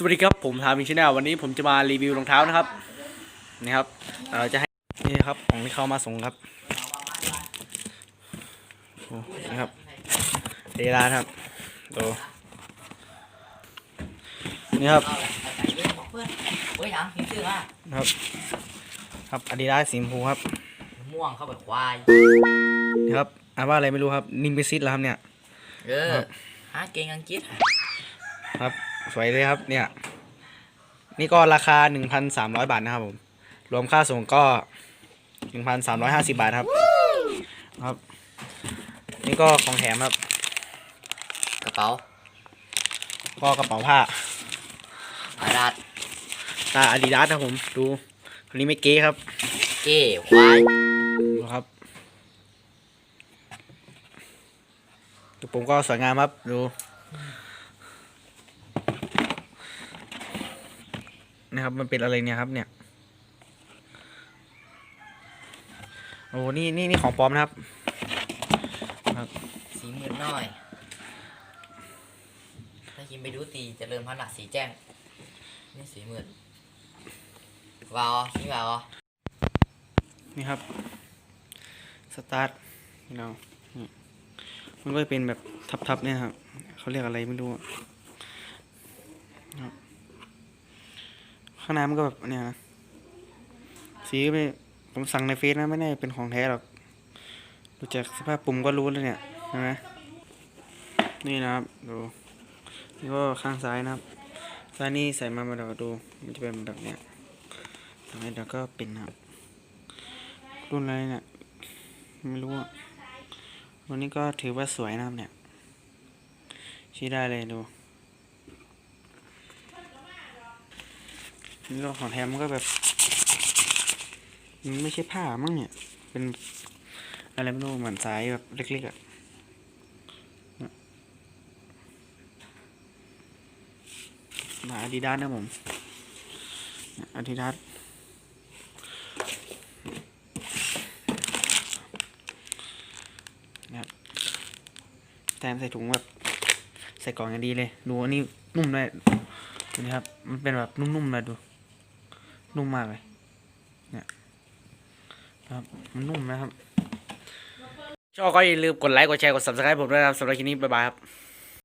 สวัสดีครับผมทามิชแนลวันนี้ผมจะมารีวิวรองเท้านะครับนี่ครับเราจะให้นี่ครับของที่เขามาส่งครับโอ้นี่ครับเดลาครับดูนี่ครับเพื่อนเฮ้ยยังผีเสื้ออะครับครับอาดิดาสสีชมพูครับม่วงเข้าไปควายนี่ครับอ่านว่าอะไรไม่รู้ครับนิมเบซิสแล้วครับเนี่ยเออหาเก่งอังกฤษครับ สวยเลยครับเนี่ย นี่ก็ราคา 1,300 บาทนะครับผม รวมค่าส่งก็ 1,350 บาทครับ ครับ นี่ก็ของแถมครับ กระเป๋า ก็กระเป๋าผ้าอาดัดตาอาดิดาสครับผม ดูคนนี้ไม่เก๊ครับ เก้ควาย ดูครับกระโปรงก็สวยงามครับ ดู นะครับ มันเป็นอะไรเนี่ยครับเนี่ยโอ้นี่นี่นี่ของปลอมนะครับสีมืดหน่อย ถ้าคิมไปดูตีเจะเริ่มพันหนักสีแจ้ง นี่สีมืดวาวสีวาวนี่ครับ สตาร์ทนี่เรานี่มันก็จะเป็นแบบทับๆเนี่ยครับ เขาเรียกอะไรไม่รู้อะครับ ข้างในมันก็แบบเนี่ยนะสีก็ไม่ผมสั่งในเฟซนะไม่ได้เป็นของแท้หรอกดูจากสภาพปุ่มก็รู้แล้วเนี่ยเห็นไหมนี่นะครับดูนี่ก็ข้างซ้ายนะครับซ้ายนี่ใส่มามาเดี๋ยวดูมันจะเป็นแบบเนี้ยตรงนี้เดี๋ยวก็เป็นนะครับรุ่นอะไรเนี่ยไม่รู้อะวันนี้ก็ถือว่าสวยนะครับเนี่ยชี้ได้เลยดู นี่ก็ของแถมมันก็แบบ มันไม่ใช่ผ้ามั้งเนี่ย เป็นอะไรไม่รู้เหมือนสายแบบเล็กๆอะเนี่ยมาอาดิดาสนะผมอาดิดาสนะแตมใส่ถุงแบบ ใส่กล่องอย่างดีเลย ดูอันนี้นุ่มเลยนี่ครับ มันเป็นแบบนุ่มๆเลยดู นุ่มมากเลย เนี่ยครับ มันนุ่มนะครับ ชอบก็อย่าลืมกดไลค์ กดแชร์ กด subscribe ผมด้วยนะครับสำหรับคลิปนี้ บ๊ายบายครับ